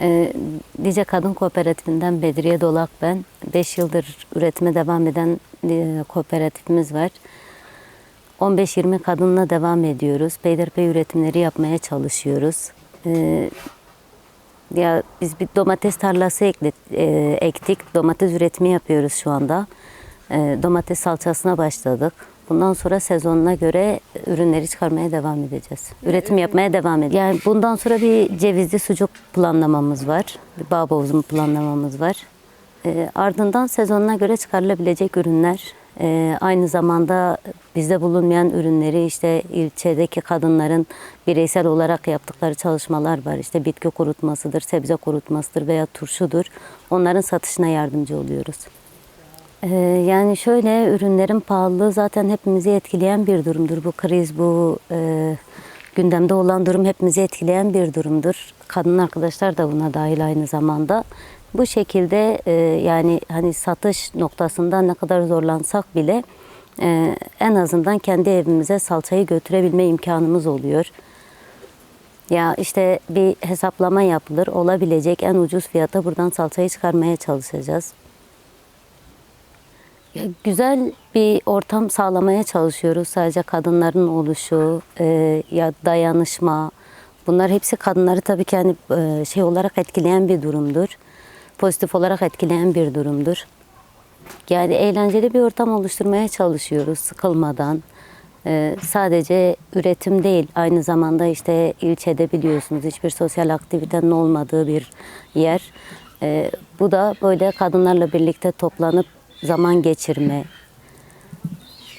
Ee, Dice Kadın Kooperatifinden Bedriye Dolak ben. 5 yıldır üretime devam eden e, kooperatifimiz var. 15-20 kadınla devam ediyoruz. Peyderpey üretimleri yapmaya çalışıyoruz. Ee, ya biz bir domates tarlası e, ektik. Domates üretimi yapıyoruz şu anda. E, domates salçasına başladık. Bundan sonra sezonuna göre ürünleri çıkarmaya devam edeceğiz. Üretim yapmaya devam edeceğiz. Yani bundan sonra bir cevizli sucuk planlamamız var. Bir bağ planlamamız var. E, ardından sezonuna göre çıkarılabilecek ürünler. e, aynı zamanda bizde bulunmayan ürünleri işte ilçedeki kadınların bireysel olarak yaptıkları çalışmalar var. İşte bitki kurutmasıdır, sebze kurutmasıdır veya turşudur. Onların satışına yardımcı oluyoruz. Ee, yani şöyle ürünlerin pahalılığı zaten hepimizi etkileyen bir durumdur. Bu kriz, bu e, gündemde olan durum hepimizi etkileyen bir durumdur. Kadın arkadaşlar da buna dahil aynı zamanda. Bu şekilde e, yani hani satış noktasında ne kadar zorlansak bile e, en azından kendi evimize salçayı götürebilme imkanımız oluyor. Ya işte bir hesaplama yapılır. Olabilecek en ucuz fiyata buradan salçayı çıkarmaya çalışacağız. Güzel bir ortam sağlamaya çalışıyoruz. Sadece kadınların oluşu, e, ya dayanışma. Bunlar hepsi kadınları tabii ki hani e, şey olarak etkileyen bir durumdur. Pozitif olarak etkileyen bir durumdur. Yani eğlenceli bir ortam oluşturmaya çalışıyoruz sıkılmadan. Ee, sadece üretim değil, aynı zamanda işte ilçede biliyorsunuz hiçbir sosyal aktivitenin olmadığı bir yer. Ee, bu da böyle kadınlarla birlikte toplanıp zaman geçirme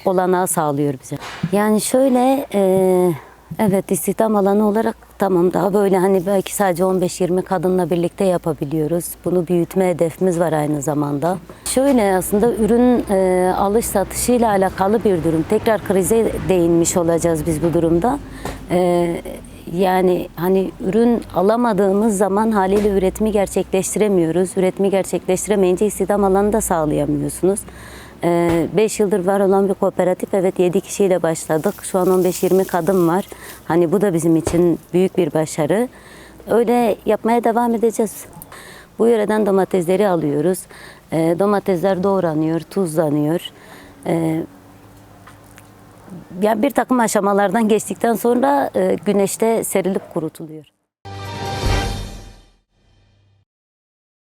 olanağı sağlıyor bize. Yani şöyle, e, evet istihdam alanı olarak tamam daha böyle hani belki sadece 15-20 kadınla birlikte yapabiliyoruz. Bunu büyütme hedefimiz var aynı zamanda. Şöyle aslında ürün e, alış satışıyla alakalı bir durum. Tekrar krize değinmiş olacağız biz bu durumda. E, yani hani ürün alamadığımız zaman haliyle üretimi gerçekleştiremiyoruz. Üretimi gerçekleştiremeyince istihdam alanı da sağlayamıyorsunuz. 5 yıldır var olan bir kooperatif. Evet 7 kişiyle başladık. Şu an 15-20 kadın var. Hani bu da bizim için büyük bir başarı. Öyle yapmaya devam edeceğiz. Bu yöreden domatesleri alıyoruz. Ee, domatesler doğranıyor, tuzlanıyor. Ee, ya bir takım aşamalardan geçtikten sonra e, güneşte serilip kurutuluyor.